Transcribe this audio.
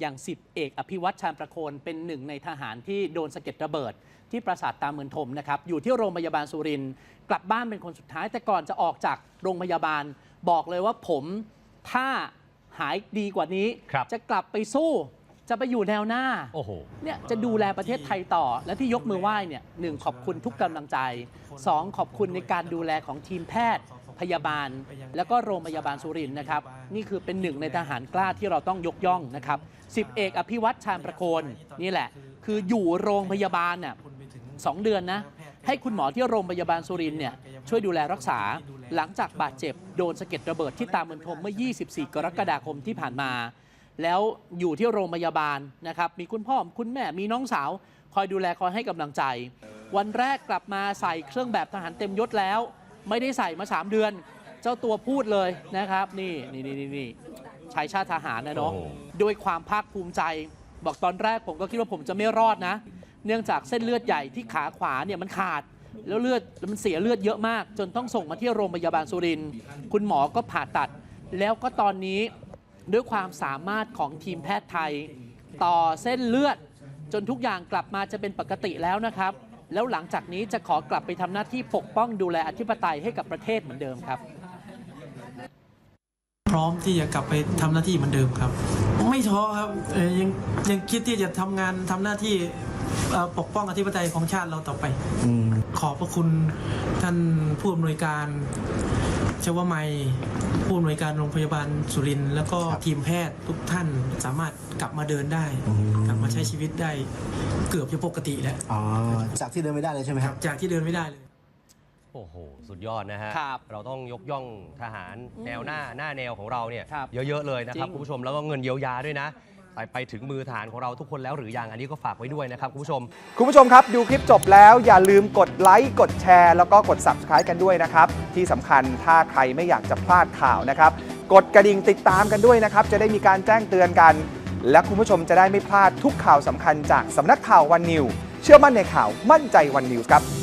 อย่าง10เอกอภิวัตชาญประโคนเป็นหนึ่งในทหารที่โดนสะเก็ดระเบิด ที่ปราสาทตาเมือนทมนะครับอยู่ที่โรงพยาบาลสุรินทร์กลับบ้านเป็นคนสุดท้าย แต่ก่อนจะออกจากโรงพยาบาล บอกเลยว่าผมถ้าหายดีกว่านี้ ครับ จะกลับไปสู้จะไปอยู่แนวหน้า โอ้โห เนี่ยจะดูแลประเทศไทยต่อและที่ยกมือไหว้เนี่ยหนึ่งขอบคุณทุกกำลังใจสองขอบคุณในการดูแลของทีมแพทย์ พยาบาล แล้วก็โรงพยาบาลสุรินทร์นะครับ นี่คือเป็นหนึ่งในทหารกล้าที่เราต้องยกย่องนะครับสิบเอกอภิวัตชาญประโคนนี่แหละ คืออยู่โรงพยาบาลน่ะสองเดือนนะให้คุณหมอที่โรงพยาบาลสุรินทร์เนี่ยช่วยดูแลรักษาหลังจากบาดเจ็บโดนสะเก็ดระเบิดที่ตาเมือนทมเมื่อ 24 กรกฎาคมที่ผ่านมา แล้วอยู่ที่โรงพยาบาลนะครับมีคุณพ่อคุณแม่มีน้องสาว คอยดูแลคอยให้กำลังใจ วันแรกกลับมาใส่เครื่องแบบทหารเต็มยศแล้ว ไม่ได้ใส่มา 3 เดือน เจ้าตัวพูดเลยนะครับ นี่นี่นี่นี่นี่ชายชาติทหารนะเนาะโอ้โหด้วยความภาคภูมิใจ บอกตอนแรกผมก็คิดว่าผมจะไม่รอดนะ เนื่องจากเส้นเลือดใหญ่ที่ขาขวาเนี่ยมันขาด แล้วเลือดมันเสียเลือดเยอะมาก จนต้องส่งมาที่โรงพยาบาลสุรินทร์คุณหมอก็ผ่าตัด แล้วก็ตอนนี้ด้วยความสามารถของทีมแพทย์ไทย ต่อเส้นเลือด จนทุกอย่างกลับมาจะเป็นปกติแล้วนะครับ แล้วหลังจากนี้จะขอกลับไปทำหน้าที่ปกป้องดูแลอธิปไตยให้กับประเทศเหมือนเดิมครับ พร้อมที่จะกลับไปทำหน้าที่เหมือนเดิมครับ ไม่ท้อครับเอ่อยังยังคิดที่จะทำงานทำหน้าที่เอ่อปกป้องอธิปไตยของชาติเราต่อไปขอบพระคุณท่านผู้อำนวยการชวมัย ผู้อำนวยการโรงพยาบาลสุรินทร์แล้วก็ทีมแพทย์ทุกท่านสามารถกลับมาเดินได้ กลับมาใช้ชีวิตได้เกือบจะปกติแล้วอ๋อจากที่เดินไม่ได้เลยใช่ไหมครับ จากที่เดินไม่ได้เลยโอ้โห สุดยอดนะฮะครับเราต้องยกย่องทหารแนวหน้าหน้าแนวของเราเนี่ยครับเยอะๆเลยนะครับจริงคุณผู้ชมแล้วก็เงินเยียวยาด้วยนะ ไปไปถึงมือทหารของเราทุกคนแล้วหรือยัง อันนี้ก็ฝากไว้ด้วยนะครับคุณผู้ชม คุณผู้ชมครับ ดูคลิปจบแล้วอย่าลืมกดไลค์กดแชร์ แล้วก็กด Subscribe กันด้วยนะครับ ที่สำคัญถ้าใครไม่อยากจะพลาดข่าวนะครับ กดกระดิ่งติดตามกันด้วยนะครับ จะได้มีการแจ้งเตือนกัน และคุณผู้ชมจะได้ไม่พลาดทุกข่าวสำคัญจากสำนักข่าววันนิว เชื่อมั่นในข่าวมั่นใจวันนิวครับ